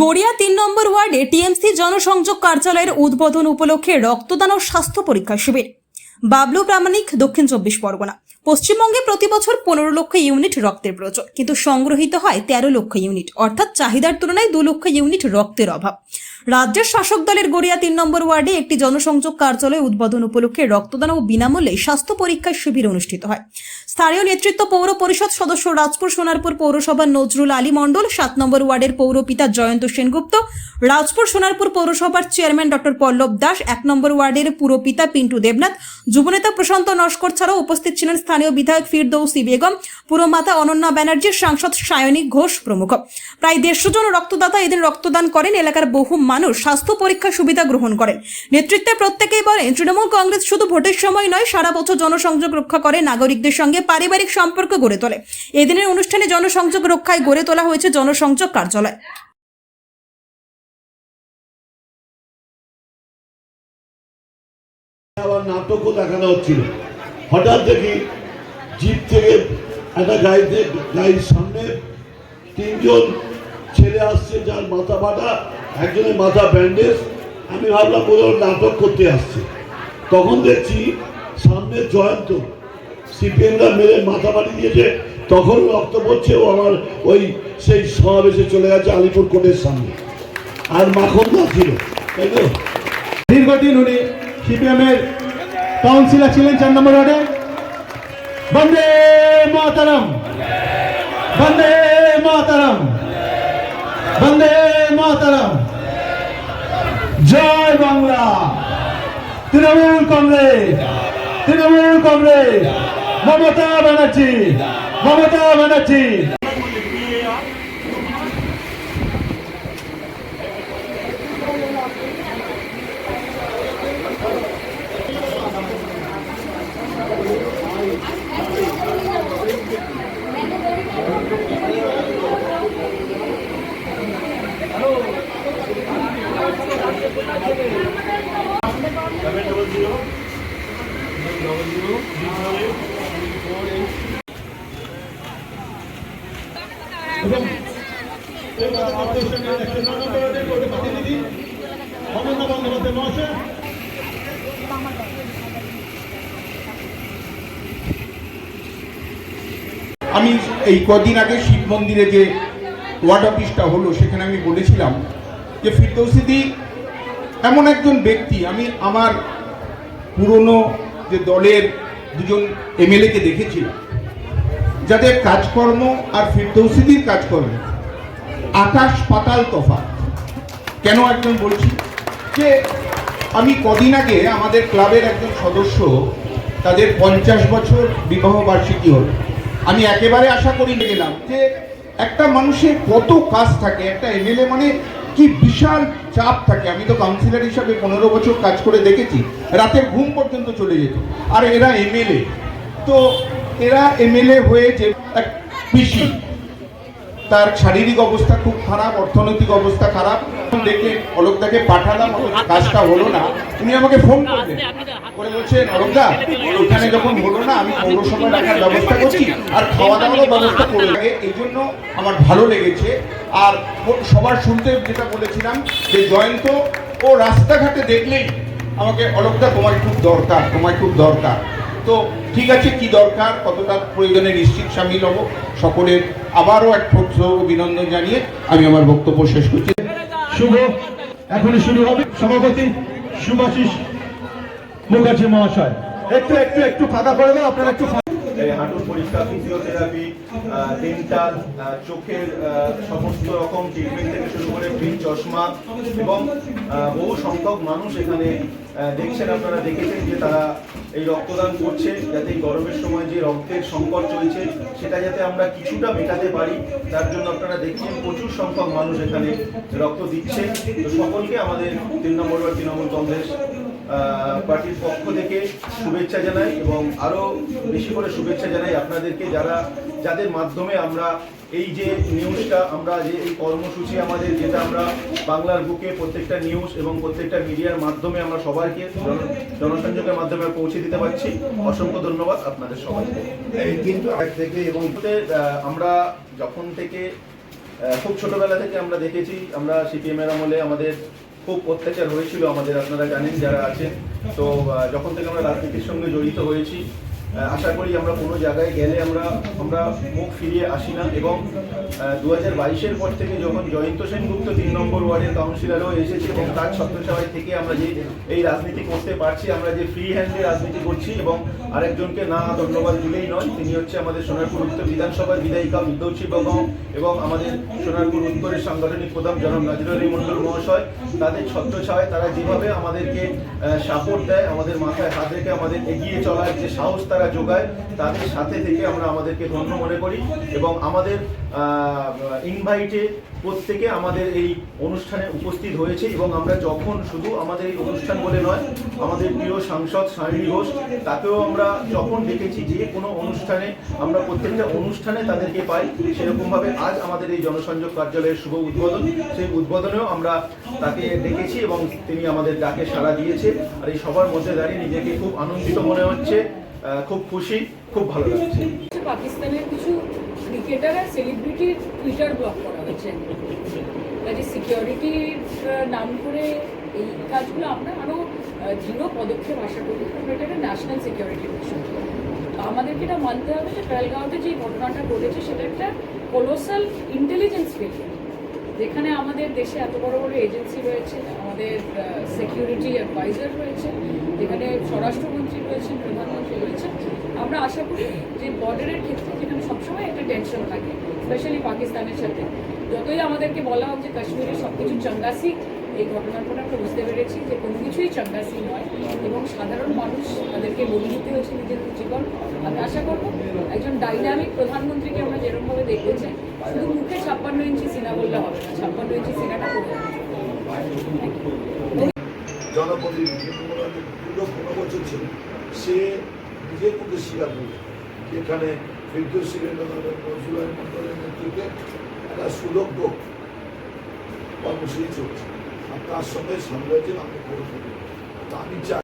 গড়িয়া তিন নম্বর ওয়ার্ডে টিএমসি জনসংযোগ কার্যালয়ের উদ্বোধন উপলক্ষে রক্তদান ও স্বাস্থ্য পরীক্ষা শিবির। বাবলু প্রামাণিক, দক্ষিণ চব্বিশ পরগনা। পশ্চিমবঙ্গে প্রতি বছর পনেরো লক্ষ ইউনিট রক্তের প্রয়োজন। কিন্তু সংগ্রহিত হয় তেরো লক্ষ ইউনিট, অর্থাৎ চাহিদার তুলনায় দু লক্ষ ইউনিট রক্তের অভাব। রাজ্যের শাসক দলের গড়িয়া তিন নম্বর ওয়ার্ডে একটি জনসংযোগ কার্যালয় উদ্বোধন উপলক্ষে রক্তদান ও বিনামূল্যে স্বাস্থ্য পরীক্ষার শিবির অনুষ্ঠিত হয়। স্থানীয় নেতৃত্ব পৌর পরিষদ সদস্য রাজপুর সোনারপুর পৌরসভার নজরুল আলী মণ্ডল, সাত নম্বর ওয়ার্ডের পৌরপিতা জয়ন্ত সেনগুপ্ত, রাজপুর সোনারপুর পৌরসভার চেয়ারম্যান ডক্টর পল্লব দাস, এক নম্বর ওয়ার্ডের পুরপিতা পিন্টু দেবনাথ, যুবনেতা প্রশান্ত নস্কর ছাড়াও উপস্থিত ছিলেন স্থানীয় বিধায়ক ফিরদৌসি বেগম, পুরমাতা অনন্যা ব্যানার্জি সাংসদ সায়নী ঘোষ প্রমুখ। প্রায় দেড়শো জন রক্তদাতা এদিন রক্তদান করেন, এলাকার বহু মানুষ স্বাস্থ্য পরীক্ষা সুবিধা গ্রহণ করেন। নেতৃত্বে প্রত্যেকেই বলেন, তৃণমূল কংগ্রেস শুধু ভোটের সময় নয়, সারা বছর জনসংযোগ রক্ষা করে নাগরিকদের সঙ্গে পারিবারিক সম্পর্ক গড়ে তোলে। এদিনের অনুষ্ঠানে জনসংযোগ রক্ষায় গড়ে তোলা হয়েছে জনসংযোগ কার্যালয়। আবার নাটকও দেখানো হচ্ছিল। হঠাৎ দেখি জিপ থেকে একটা গাড়িতে গাড়ির সামনে তিনজন ছেলে আসছে যার মাথা ফাটা, একজনের মাথা ব্যান্ডেজ। আমি ভাবলাম হয় নাটক করতে আসছে। তখন দেখছি সামনে জয়ন্ত, সিপিএমরা মেরে মাথা ফাটি দিয়েছে। তখন রক্ত পড়ছে, ও আমার ওই সেই সমাবেশে চলে গেছে আলিপুর কোর্টের সামনে। আর মাখন দা ছিল, তাই তো? দীর্ঘদিন উনি সিপিএমের কাউন্সিলর ছিলেন চার নম্বর ওয়ার্ডে। বন্দে মাতারাম। বন্দে মাতারাম। বন্দে মাতারাম। জয় বাংলা। তৃণমূল কংগ্রেস। তৃণমূল কংগ্রেস। মমতা ব্যানার্জি। মমতা ব্যানার্জি এবং আমি এই কদিন আগে শিব মন্দিরে যে ওয়ার্ড অফিসটা হলো, সেখানে আমি বলেছিলাম যে ফিরদৌসিদি এমন একজন ব্যক্তি, আমি আমার পুরনো যে দলের দুজন এমএলএকে দেখেছি, যাদের কাজকর্ম আর ফিরদৌসিদির কাজকর্ম। আকাশ পাতাল তফাৎ কেন একজন বলছি? যে আমি কদিন আগে আমাদের ক্লাবের একজন সদস্য, তাদের পঞ্চাশ বছর বিবাহ বার্ষিকী হলো। আমি একেবারে আশা করি গেলাম যে একটা মানুষের কত কাজ থাকে, একটা এমএলএ মানে কি বিশাল চাপ থাকে। আমি তো কাউন্সিলর হিসাবে পনেরো বছর কাজ করে দেখেছি রাতে ঘুম পর্যন্ত চলে যেত। আর এরা এমএলএ তো এরা এমএলএ হয়ে যে এক পিসি তার শারীরিক অবস্থা খুব খারাপ, অর্থনৈতিক অবস্থা খারাপ। দেখে অলোকদাকে পাঠালাম, কাজটা হলো না। উনি আমাকে ফোন করলেন। করে বলছেন, অলোকদা এখানে যখন হলো না, আমি পৌরসভা রাখার ব্যবস্থা করছি আর খাওয়া দাওয়ারও ব্যবস্থা করে লাগে এই জন্য আমার ভালো লেগেছে। আর সবার শুনতে যেটা বলেছিলাম, যে জয়ন্ত, ও রাস্তাঘাটে দেখলেই আমাকে, অলোকদা, তোমার খুব দরকার, তোমার খুব দরকার। তো ঠিক আছে, কি দরকার? কতটা প্রয়োজনে নিশ্চিত সামিল হব? সকলের আবারও এক অভিনন্দন জানিয়ে আমি আমার বক্তব্য শেষ করছি। শুভ, এখনই শুরু হবে। সভাপতি শুভাশিস মুখার্জি মহাশয়। একটু একটু একটু ফাঁকা করে দাও, আপনারা একটু হাঁটুর পরীক্ষা ফিজিওথেরাপি ডেন্টাল চোখের সমস্ত রকম ট্রিটমেন্ট থেকে শুরু করে ফ্রি চশমা এবং বহু সংখ্যক মানুষ এখানে দেখছেন, আপনারা দেখেছেন যে তারা এই রক্তদান করছে যাতে এই গরমের সময় যে রক্তের সংকট চলছে সেটা যাতে আমরা কিছুটা মেটাতে পারি, তার জন্য আপনারা দেখছেন প্রচুর সংখ্যক মানুষ এখানে রক্ত দিচ্ছে। তো সকলকে আমাদের তিন নম্বর ওয়ার্ড তৃণমূল কংগ্রেস পার্টির পক্ষ থেকে শুভেচ্ছা জানাই এবং আরও বেশি করে শুভেচ্ছা জানাই আপনাদেরকে যারা যাদের মাধ্যমে আমরা এই যে নিউজটা আমরা যে এই কর্মসূচি আমাদের যেটা আমরা বাংলার বুকে প্রত্যেকটা নিউজ এবং প্রত্যেকটা মিডিয়ার মাধ্যমে আমরা সবাইকে জন- জনসংযোগের মাধ্যমে পৌঁছে দিতে পারছি। অসংখ্য ধন্যবাদ আপনাদের সবাইকে। কিন্তু থেকে এবং আমরা যখন থেকে খুব ছোটবেলা থেকে আমরা দেখেছি আমরা সিপিএম এর আমলে আমাদের খুব অত্যাচার হয়েছিল আমাদের, আপনারা জানেন যারা আছেন। তো যখন থেকে আমরা রাজনীতির সঙ্গে জড়িত হয়েছি আশা করি আমরা কোনো জায়গায় গেলে আমরা আমরা মুখ ফিরিয়ে আসি না। এবং দু হাজার বাইশের পর থেকে যখন জয়ন্ত সেনগুপ্ত তিন নম্বর ওয়ার্ডের কাউন্সিলরও এসেছে এবং তার ছত্রছায়ায় থেকে আমরা যে, এই রাজনীতি করতে পারছি, আমরা যে ফ্রি হ্যান্ডে রাজনীতি করছি এবং আরেকজনকে না ধন্যবাদ দিলেই নয়, তিনি হচ্ছে আমাদের সোনারপুর উত্তর বিধানসভার বিধায়িকা বিদ্যৌচী বেগম এবং আমাদের সোনারপুর উত্তরের সাংগঠনিক প্রধান জনাব নাজিরুল মন্ডল মহাশয়। তাদের ছত্রছায়ায় তারা যেভাবে আমাদেরকে সাপোর্ট দেয়, আমাদের মাথায় হাত রেখে আমাদের এগিয়ে চলার যে সাহস তারা যোগায়, তাদের সাথে থেকে আমরা আমাদেরকে ধন্য মনে করি এবং আমাদের ইনভাইটে প্রত্যেকে আমাদের এই অনুষ্ঠানে উপস্থিত হয়েছে এবং আমরা যখন শুধু আমাদের এই অনুষ্ঠান বলে নয়, আমাদের প্রিয় সাংসদ সায়নী ঘোষ, তাকেও আমরা যখন দেখেছি যে কোনো অনুষ্ঠানে আমরা প্রত্যেকটা অনুষ্ঠানে তাদেরকে পাই, সেরকমভাবে আজ আমাদের এই জনসংযোগ কার্যালয়ের শুভ উদ্বোধন, সেই উদ্বোধনেও আমরা তাকে দেখেছি এবং তিনি আমাদের ডাকে সাড়া দিয়েছে। আর এই সবার মধ্যে দাঁড়িয়ে নিজেকে খুব আনন্দিত মনে হচ্ছে। খুব খুশি খুব ভালো লাগছে। পাকিস্তানের কিছু ক্রিকেটার আর সেলিব্রিটির টুইটার ব্লক করা হয়েছে। কাজে সিকিউরিটির নাম করে এই কাজগুলো আমরা আরও দৃঢ় পদক্ষেপ আশা করি কারণ এটা একটা ন্যাশনাল তো আমাদেরকে এটা মানতে হবে যে পেহেলগাঁওতে যে ঘটনাটা ঘটেছে সেটা একটা কোলোসাল ইন্টেলিজেন্স ফেলিয়ার যেখানে আমাদের দেশে এত বড় বড় এজেন্সি রয়েছে, আমাদের সিকিউরিটি অ্যাডভাইজার রয়েছে, যেখানে স্বরাষ্ট্রমন্ত্রী রয়েছেন, প্রধানমন্ত্রী রয়েছেন, আমরা আশা করি যে বর্ডারের ক্ষেত্রে যেখানে সবসময় একটা টেনশন থাকে স্পেশালি পাকিস্তানের সাথে, যতই আমাদেরকে বলা হোক যে কাশ্মীরে সব কিছু চাঙ্গাসি, এই ঘটনার পর আমরা বুঝতে পেরেছি যে কোনো কিছুই চাঙ্গাসি নয় এবং সাধারণ মানুষ তাদেরকে বলি দিতে হয়েছে নিজেদের জীবন। আমি আশা করব একজন ডাইনামিক প্রধানমন্ত্রীকে আমরা যেরকমভাবে দেখতে চাই শুধু মুখে ছাপ্পান্ন ইঞ্চি সিনা বললে হবে না, ছাপ্পান্ন ইঞ্চি সিনাটা করে জনপ্রতিনিধি সে নিজের মধ্যে স্বীকার করবে এখানে একটা সুলভ্য কর্মসূচি চলছে আর তার সঙ্গে সামলাচ্ছেন আপনি করে আমি চাই